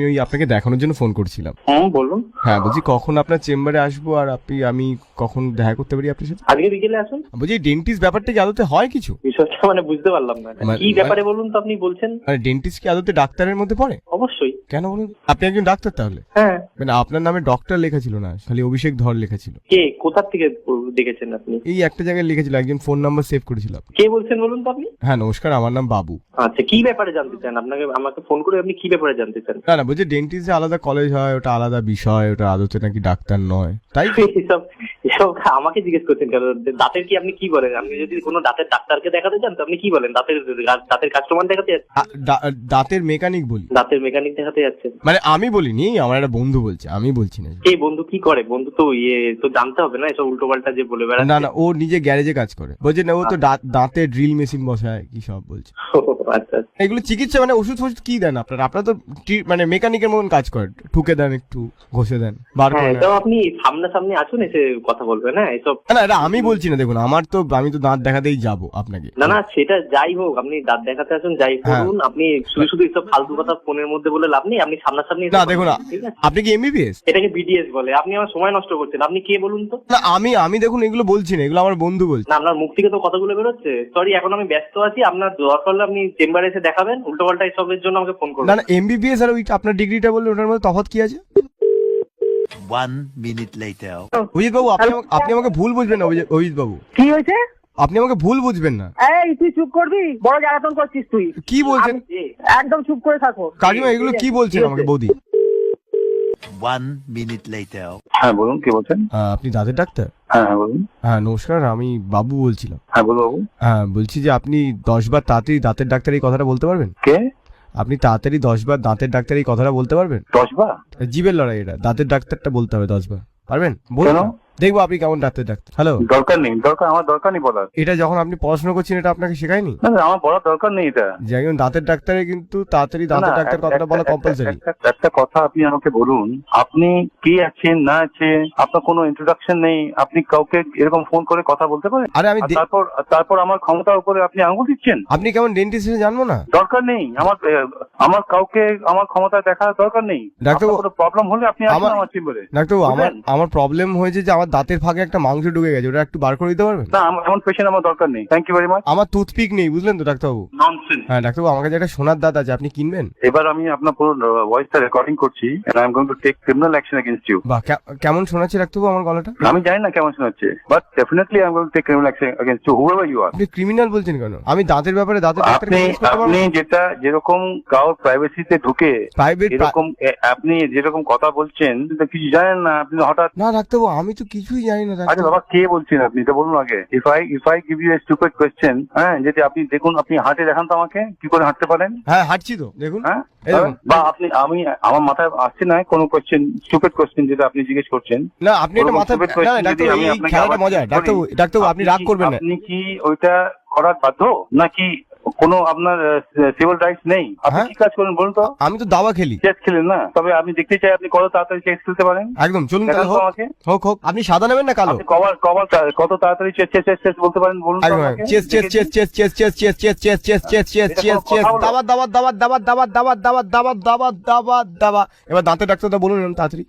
আমি ওই আপনাকে দেখানোর জন্য ফোন করছিলাম। হ্যাঁ বলুন। হ্যাঁ বলছি কখন আপনার চেম্বারে আসব আর আপনি আমি কখন দেখা করতে পারি আপনার সাথে? আজকে বিকেলে আসুন। বলছি ডেন্টিস্ট ব্যাপারটা কি আদতে হয় কিছু? বিষয়টা মানে বুঝতে পারলাম না। মানে- কি ব্যাপারে বলুন তো আপনি বলছেন? আর ডেন্টিস্ট কি আদতে ডাক্তারের মধ্যে পড়ে? অবশ্যই। কেন বলুন আপনি একজন ডাক্তার তাহলে? হ্যাঁ। মানে আপনার নামে ডক্টর লেখা ছিল না খালি অভিষেক ধর লেখা ছিল কে? কোথার থেকে দেখেছেন আপনি? এই একটা জায়গায় লিখেছিল একজন ফোন নাম্বার সেভ করেছিল আপনি। কে বলছেন বলুন তো আপনি? হ্যাঁ নমস্কার আমার নাম বাবু। আচ্ছা কি ব্যাপারে জানতে চান? আপনাকে আমাকে ফোন করে আপনি কি ব্যাপারে জানতে চান? না না বলছি ডেন্টিস্ট যে আলাদা কলেজ হয় ওটা আলাদা বিষয় ওটা আদতে নাকি ডাক্তার নয়। তাই তো? এসব এসব আমাকে জিজ্ঞেস করছেন কেন? দাঁতের কি আপনি কি বলেন? আপনি যদি কোনো দাঁতের ডাক্তারকে দেখাতে চান তো আপনি কি বলেন? দাঁতের দাঁতের কাস্টমার দেখাতে যাচ্ছেন আ- দা- দাঁতের মেকানিক বলি। দাঁতের মেকানিক দেখাতে যাচ্ছেন মানে আমি বলিনি আমার একটা বন্ধু বলছে আমি বলছি না। কে বন্ধু কি করে? বন্ধু তো ইয়ে তো জানতে হবে না এসব উল্টো পাল্টা যে বলে না বেড়াচ্ছে। না ও নিজে গ্যারেজে কাজ করে। বলছে না ও তো দা- দাঁতে ড্রিল মেশিন বসায় কি সব বলছে। আচ্ছা এগুলো চিকিৎসা মানে ওষুধ ফষুধ কি দেন আপনারা? আপনারা তো টি- মানে মেকানিকের মতন কাজ করেন। ঠুকে দেন একটু ঘষে দেন বার হ্যাঁ করে নেন। এটাও আপনি সামনাসামনি আসুন এসে কথা বলবেন হ্যাঁ এসব। না এটা আমি বলছি না দেখুন আমার তো আমি তো দাঁত দেখাতেই যাব আপনাকে। না না সেটা যাই হোক আপনি দাঁত দেখাতে আসুন যাই হ্যাঁ। করুন আপনি শুধু শুধু এসব ফালতু কথা ফোনের মধ্যে বলে লাভ নেই আপনি সামনাসামনি না দেখুন আপনি কি এমবিবিএস এটাকে বিডিএস বলে। আপনি আমার সময় নষ্ট করছেন। আপনি কে বলুন তো? না আমি আমি দেখুন এগুলো বলছি না এগুলো আমার বন্ধু বলছে। না আপনার মুখ থেকে তো কথাগুলো বেরোচ্ছে। সরি এখন আমি ব্যস্ত আছি। আপনার দরকার হলে আপনি চেম্বারে এসে দেখাবেন। উল্টো পাল্টা এসবের জন্য আমাকে ফোন না করবেন না এমবিবিএস আর ওই আপনার ডিগ্রিটা বললে ওটার মধ্যে তফাৎ কি আছে? One minute later. অভিজিৎ বাবু আপনি আমাকে- আপনি আমাকে ভুল বুঝবেন না অভিজিৎ বাবু। কি হয়েছে? আপনি আমাকে ভুল বুঝবেন না। এই তুই চুপ করবি? বড় জ্বালাতন করছিস তুই। কি বলছেন? একদম চুপ করে থাকো। কাকিমা এগুলো কি বলছেন আমাকে বৌদি? One minute later. হ্যাঁ বলুন কে বলছেন? আপনি দাঁতের ডাক্তার? হ্যাঁ হ্যাঁ বলুন। হ্যাঁ নমস্কার আমি বাবু বলছিলাম। হ্যাঁ বলুন বাবু। হ্যাঁ বলছি যে আপনি দশ বার তাড়াতাড়ি দাঁতের ডাক্তার এই কথাটা বলতে পারবেন? কে? আপনি তাড়াতাড়ি দশ বার দাঁতের ডাক্তার এই কথাটা বলতে পারবেন? দশ বা জীবের লড়াই এটা দাঁতের ডাক্তারটা বলতে হবে দশ বার। পারবেন? বলুন। দেখব আপনি কেমন ডাক্তার ডাক্তার। হ্যালো দরকার নেই দরকার আমার দরকার নেই বলার। এটা যখন আপনি পড়াশোনা করছেন এটা আপনাকে শেখায়নি? না না আমার বলার দরকার নেই এটা। যে একজন দাঁতের ডাক্তারে কিন্তু তাড়াতাড়ি দাঁতের না, ডাক্তার একটা- কথাটা বলা একটা- কম্পালসারি একটা- একটা কথা আপনি আমাকে বলুন। আপনি কি আছেন না আছেন আপনার কোনো ইন্ট্রোডাকশন নেই আপনি কাউকে এরকম ফোন করে কথা বলতে পারেন? আরে আমি আর দে- তারপর তারপর আমার ক্ষমতার উপরে আপনি আঙুল দিচ্ছেন? আপনি কেমন ডেন্টিস্ট জানব না? দরকার নেই আমার আমার কাউকে আমার ক্ষমতা দেখার দরকার নেই। ডাক্তারবাবু- কোনো প্রবলেম হলে আপনি আসুন আমার- আমার চেম্বারে ডাক্তারবাবু আমার বুঝলেন? আমার প্রবলেম হয়েছে যে আমার দাঁতের ফাঁকে একটা মাংস ঢুকে গেছে ওটা একটু বার করে দিতে পারবেন? না আমার এমন পেশেন্ট আমার দরকার নেই। থ্যাংক ইউ ভেরি মাচ আমার টুথপিক নেই বুঝলেন তো ডাক্তারবাবু? হ্যাঁ ডাক্তারবাবু আমার কাছে একটা সোনার দাঁত আছে আপনি কিনবেন? এবার আমি আপনার পুরো ভয়েসটা রেকর্ডিং করছি and I am going to take criminal action against you বা কেমন শোনাচ্ছে ডাক্তারবাবু আমার গলাটা? আমি জানি না কেমন শোনাচ্ছে but definitely I am going to take criminal action against you whoever you are আপনি ক্রিমিনাল বলছেন কেন? আমি দাঁতের ব্যাপারে দাঁতের আপনি আপনি যেটা যেরকম কারোর প্রাইভেসিতে ঢুকে এরকম আপনি যেরকম কথা বলছেন কিছু জানেন না আপনি হঠাৎ না ডাক্তারবাবু আমি তো কিছুই জানি না ডাক্তার বাবা কে বলছেন আপনি? এটা বলুন আগে। If I if I give you a stupid question হ্যাঁ যদি আপনি দেখুন আপনি হাঁটে দেখান তো আমাকে? কি করে হাঁটতে পারেন? হ্যাঁ হাঁটছি তো দেখুন। হ্যাঁ? বা আপনি আমি আমার মাথায় আসছে না কোনো কোয়েশ্চেন স্টুপিড কোয়েশ্চেন যেটা আপনি জিজ্ঞেস করছেন। না আপনি এটা মাথা না ডাক্তারবাবু আমি এই খেলাটা মজা ডাক্তার ডাক্তার আপনি রাগ করবেন না। আপনি কি ওইটা করার বাধ্য? নাকি কোনো আপনার সিভিল রাইটস নেই আপনি হ্যাঁ? কি কাজ করেন বলুন তো আমি তো দাবা খেলি চেস খেলেন না তবে আমি দেখতে চাই আপনি কত তাড়াতাড়ি চেস খেলতে পারেন একদম চলুন তাহলে হোক হোক হোক আপনি সাদা নেবেন না কালো কবার কবার কত তাড়াতাড়ি চেস চেস চেস বলতে পারেন বলুন। Chess chess chess chess chess chess chess chess chess chess chess chess chess chess? দাবাত দাবাত দাবাত দাবাত দাবাত দাবাত দাবাত দাবাত দাবাত দাবাত দাবাত এবার দাঁতের ডাক্তারটা বলুন তাড়াতাড়ি